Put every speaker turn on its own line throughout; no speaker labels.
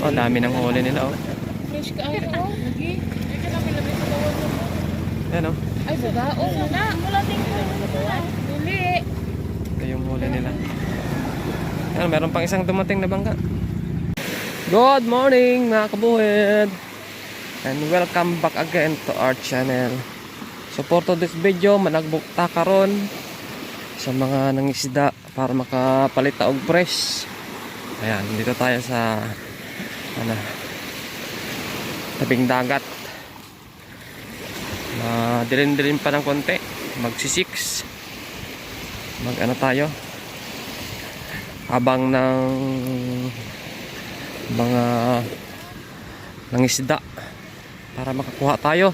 Oh, dami ng huli nila oh.
Fresh ka ay oh. Lagi. Ay ka namin labi sa bawat mo.
Yan oh.
Ay sa oh na. Wala ting Dili.
Ito yung huli nila. Yan, meron pang isang dumating na bangka. Good morning mga kabuhid! And welcome back again to our channel. So for today's video, managbukta karon sa mga nangisda para makapalit ta og fresh. Ayan, dito tayo sa ano, tabing dagat. Madilim-dilim pa ng konti. Magsi-6 mag ano tayo? Habang ng mga nangisda para makakuha tayo.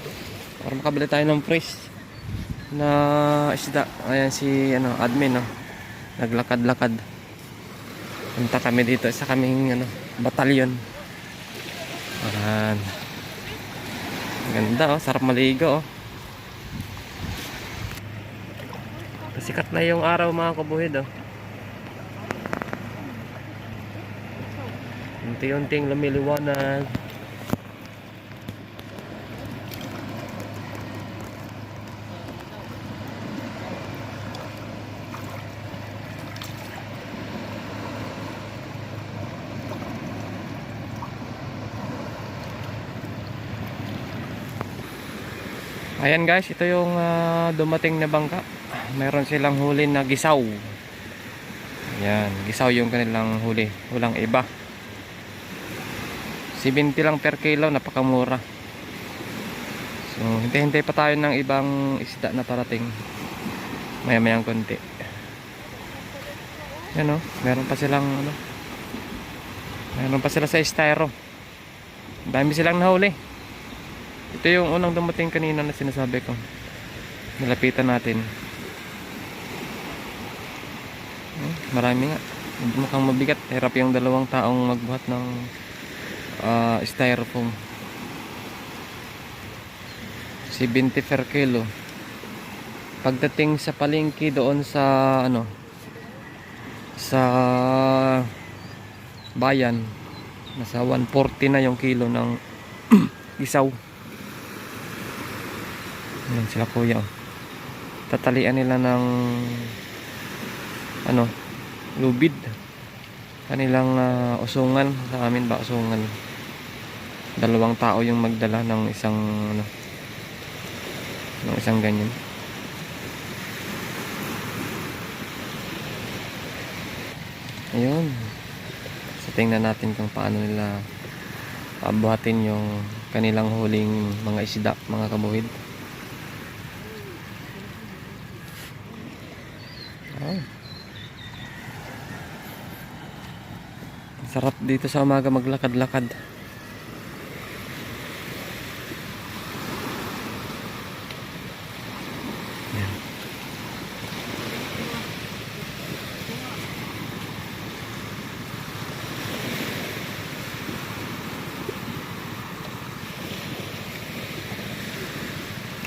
Para makabili tayo ng fresh na isda. Ayan si ano admin no? Naglakad-lakad. Punta kami dito sa kaming ano batalyon ayan ganda oh sarap maligo oh Sikat na yung araw mga kabuhid oh. Unti-unting lumiliwanag. Ayan guys, ito yung ah, dumating na bangka. Meron silang huli na gisaw. Ayan, gisaw yung kanilang huli. Walang iba. 70 lang per kilo, napakamura. So, hintay-hintay pa tayo ng ibang isda na parating. Maya-mayang konti. Yan o, meron pa silang ano. Meron pa sila sa styro. Dami silang nahuli. Ito yung unang dumating kanina na sinasabi ko. Nalapitan natin. Hmm, Marami nga. Mukhang mabigat. Hirap yung dalawang taong magbuhat ng ah, styrofoam. 70 per kilo. Pagdating sa palengke doon sa ano sa bayan nasa 140 na yung kilo ng isaw. Yan sila kuya. oh. Tatalian nila ng ano, lubid. Kanilang ah, usungan sa amin ba usungan. Dalawang tao yung magdala ng isang ano ng isang ganyan. Ayun. So tingnan natin kung paano nila abuhatin yung kanilang huling mga isda, mga kabuhid. Oh. Sarap dito sa umaga maglakad-lakad. Yan.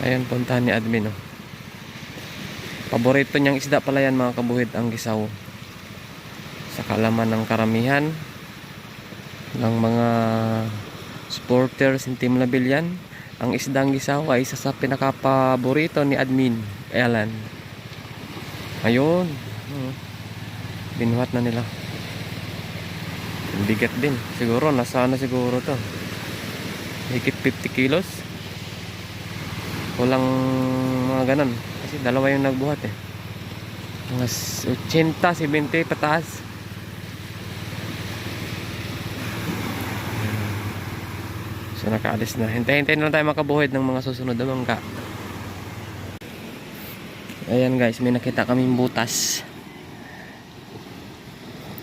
Ayan, puntahan ni admin. Oh. Paborito niyang isda pala yan mga kabuhid ang gisaw. Sa kalaman ng karamihan ng mga supporters ng Team Labilyan, ang isdang gisaw ay isa sa pinakapaborito ni admin, Alan. Ayun. Hmm. Binuhat na nila. Bigat din. Siguro, nasa ano siguro to. Higit 50 kilos. Kulang mga ganon. Kasi dalawa yung nagbuhat eh. Mga 80, 70 pataas. So nakaalis na. Hintay-hintay na lang tayo makabuhid ng mga susunod na bangka. Ayan guys, may nakita kaming butas.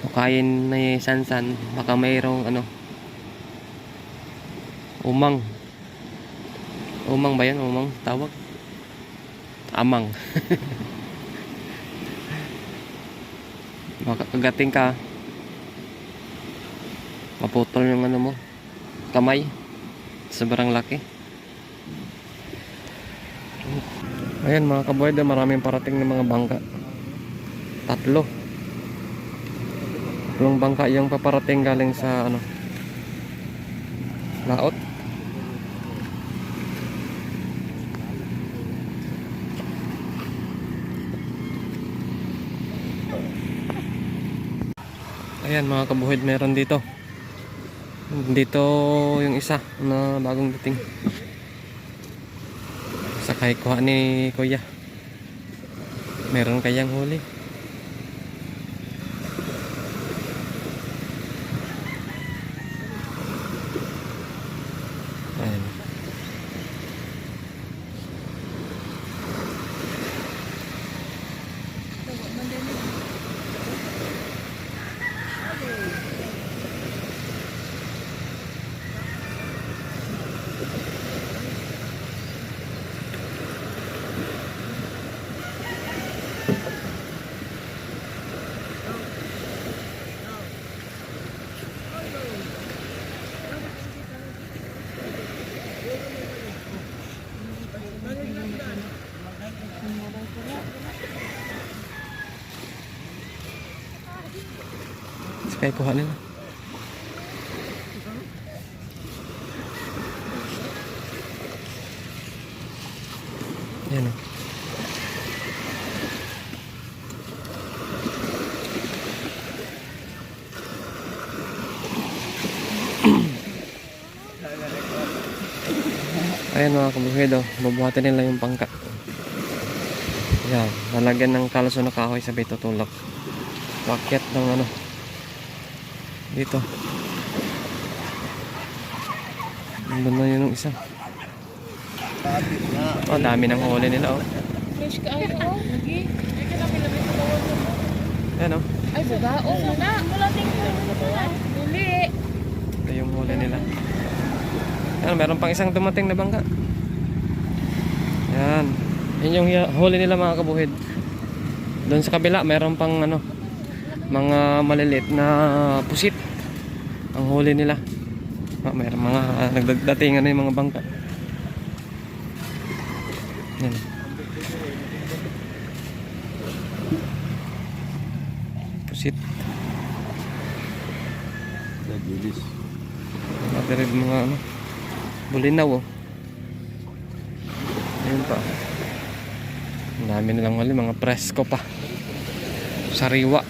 Ukayin na sansan. Baka mayroong ano. Umang. Umang ba yan? Umang tawag? Amang. Makakagating ka. Maputol yung ano mo. Kamay. Sobrang laki. Ayan mga kaboyda, maraming parating ng mga bangka. Tatlo. Tatlong bangka yung paparating galing sa ano Laot. Ayan mga kabuhid meron dito. Dito yung isa na bagong dating. Sakay kuha ni Kuya. Meron kayang huli. Ayan. Sakay kuha nila. Ayan o. Ayan mga kabuhid o. Bubuhatin nila yung pangka. Yan. Lalagyan ng kalaso na kahoy sabay tutulak. Pakyat ng ano. Dito. Nandun na yun yung isa. Oh, dami ng huli nila oh.
Fresh ka ayo. Lagi. Ay ka namin labi sa bawal
oh.
Ay, sa daon na. Wala tingin. Duli.
Ito yung huli nila. Ayan, meron pang isang dumating na bangka. Yan. Yan yung huli nila mga kabuhid. Doon sa kabila, meron pang ano, mga maliliit na pusit. Ang huli nila. Ah, meron mga uh, nagdatingan na yung mga bangka. Yan. Pusit.
Nagilis.
Mga rin mga ano. Bulinaw oh. Ayun pa. Ang dami nilang huli, mga presko pa. Sariwa.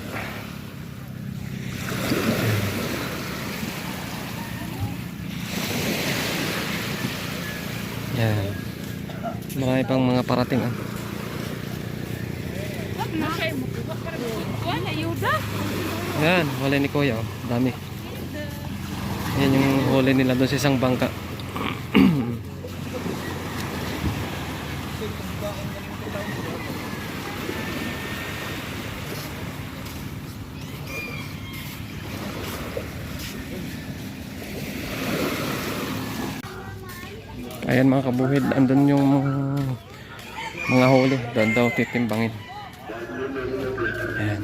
Yan. Marami pang mga parating ah. Yan, huli ni Kuya oh. Dami. Yan yung huli nila doon sa isang bangka. Ayan mga kabuhid, andun yung mga huli. Doon daw titimbangin. Ayan.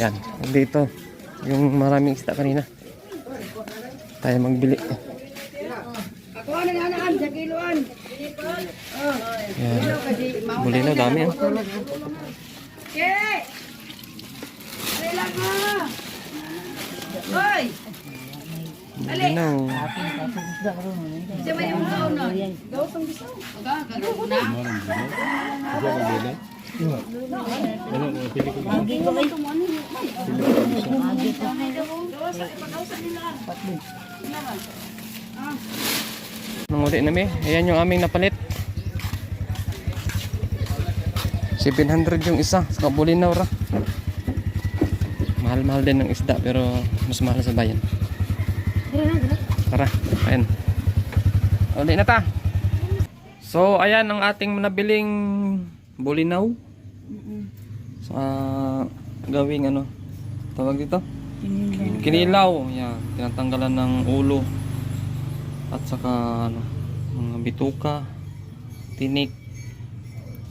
Yan, dito. Yung maraming isda kanina. Tayo magbili. Yan. Buli na, dami yan.
Mo? Hoy!
Oh.
Siya may yung gaw na. Gaw tong gusto. Ga, gagaw na.
Nanguli na mi. Ayan yung aming napalit. 700 yung isa sa Kabulinaw ra. Mahal-mahal din ng isda pero mas mahal sa bayan. Tara, ayan. Uli na ta. So, ayan ang ating nabiling bulinaw. Sa gawing ano, tawag dito? Kinilaw. Yan, tinatanggalan ng ulo. At saka ano, mga bituka, tinik.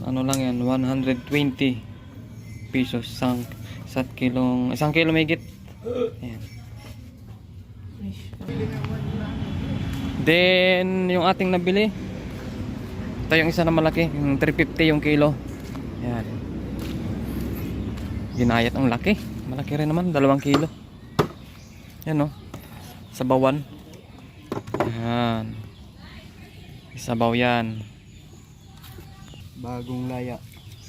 Ano lang yan, 120 pesos isang isang kilong, isang kilo may git. Ayan. Then, yung ating nabili, Ito yung isa na malaki, yung 350 yung kilo. Yan. Ginayat ang laki. Malaki rin naman, dalawang kilo. Yan oh. Sabawan. Yan. Isabaw yan.
Bagong laya.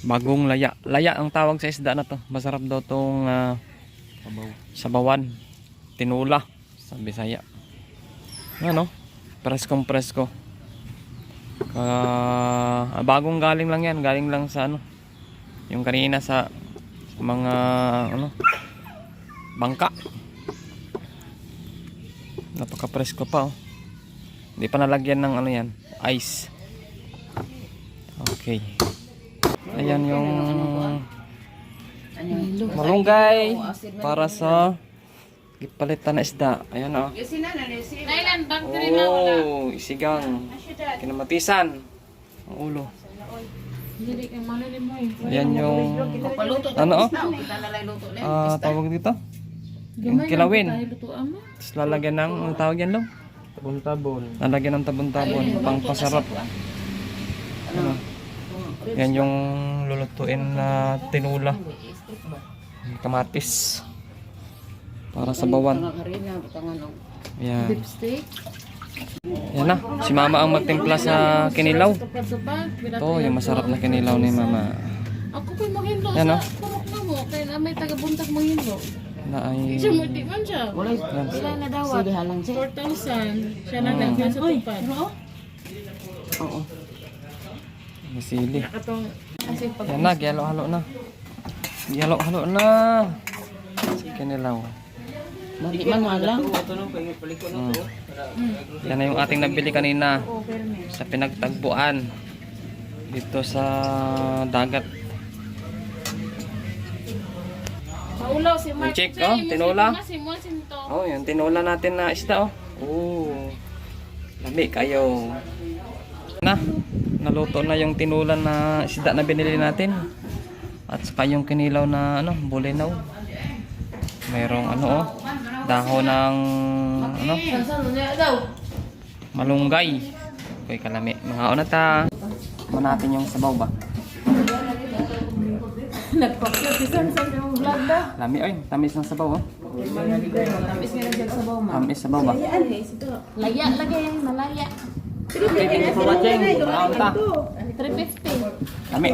Bagong laya. Laya ang tawag sa isda na to. Masarap daw tong ah,
Sabaw.
sabawan. Tinula. Sa Bisaya. Ano? Preskong presko. Ah, bagong galing lang yan. Galing lang sa ano. Yung kanina sa mga ano bangka. Napaka presko pa oh. Hindi pa nalagyan ng ano yan, ice. Okay. Ayan yung malunggay para sa gipalitan na isda. Ayan oh.
Na wala.
Oh, isigang. Kinamatisan. Ang ulo. Ayan yung ano oh? Ah, tawag dito? Yung kilawin. Tapos lalagyan ng, ang tawag yan lang?
Tabon-tabon.
Lalagyan ng tabon-tabon, pang pasarap. Ano? Yan yung lulutuin na tinula. Kamatis. Para sa bawan. Yan. Yan na. Si mama ang magtimpla sa kinilaw. Ito, yung masarap na kinilaw ni mama.
Ako pa maghindlo
Yan,
sa
oh.
kurok na mo. Kaya may taga-buntag maghindlo.
Na ay...
Siya mo, di man siya.
Yan.
Ilan na dawat? 4,000. Siya na
Mm.
nagyan sa tupad.
Masili.
Katong, kasi pag
Yan na, giyalo-halo na. Giyalo-halo na. Sa kinilaw.
Di man wala.
Mm. Yan na yung ating nabili kanina sa pinagtagpuan dito sa dagat.
Maulaw si Mark.
Check, oh, tinola. Oh, yung tinola natin na isda oh. Oh. Lami kayo. Na, naluto na yung tinula na isda na binili natin. At saka yung kinilaw na ano, bulinaw. Mayroong ano oh, dahon ng ano, malunggay. Okay, kalami. Mga una ta. natin yung sabaw ba?
Nagpapitisan sa yung vlog da.
Lami oy, tamis ng sabaw oh.
Tapos nga nagdag sa bawa ma.
Tamis sabaw ba?
Laya lagi, malaya.
Thank you for watching. Una ta.
350.
Lami.